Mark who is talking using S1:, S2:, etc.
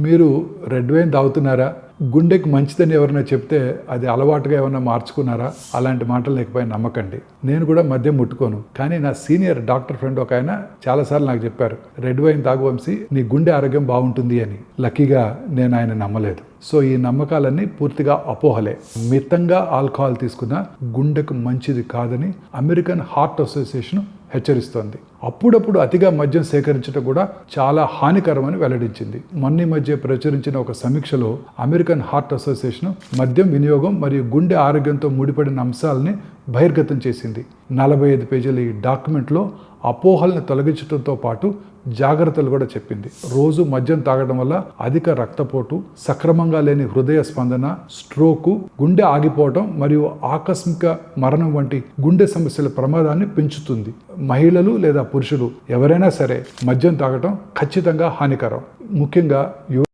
S1: మీరు red wine తాగుతున్నారా? గుండెకి మంచిదని ఎవరైనా చెప్తే అది అలవాటుగా ఏమైనా మార్చుకున్నారా? అలాంటి మాటలు లేకపోయినా నమ్మకండి. నేను కూడా మద్యం ముట్టుకోను. కానీ నా సీనియర్ డాక్టర్ ఫ్రెండ్ ఒక ఆయన చాలాసార్లు నాకు చెప్పారు రెడ్ వైన్ తాగు వంశీ నీ గుండె ఆరోగ్యం బాగుంటుంది అని. లక్కీగా నేను ఆయన నమ్మలేదు. సో ఈ నమ్మకాలన్నీ పూర్తిగా అపోహలే. మితంగా ఆల్కహాల్ తీసుకున్న గుండెకు మంచిది కాదని అమెరికన్ హార్ట్ అసోసియేషన్ హెచ్చరిస్తోంది. అప్పుడప్పుడు అతిగా మద్యం సేకరించడం కూడా చాలా హానికరమని వెల్లడించింది. మొన్న మధ్య ప్రచురించిన ఒక సమీక్షలో అమెరికన్ హార్ట్ అసోసియేషన్ మద్యం వినియోగం మరియు గుండె ఆరోగ్యంతో ముడిపడిన అంశాలని బహిర్గతం చేసింది. నలభై ఐదు పేజీల ఈ డాక్యుమెంట్లో అపోహల్ని తొలగించడంతో పాటు జాగ్రత్తలు కూడా చెప్పింది. రోజు మద్యం తాగడం వల్ల అధిక రక్తపోటు సక్రమంగా లేని హృదయ స్పందన స్ట్రోకు గుండె ఆగిపోవడం మరియు ఆకస్మిక మరణం వంటి గుండె సమస్యల ప్రమాదాన్ని పెంచుతుంది. మహిళలు లేదా పురుషులు ఎవరైనా సరే మద్యం తాగటం ఖచ్చితంగా హానికరం. ముఖ్యంగా యువ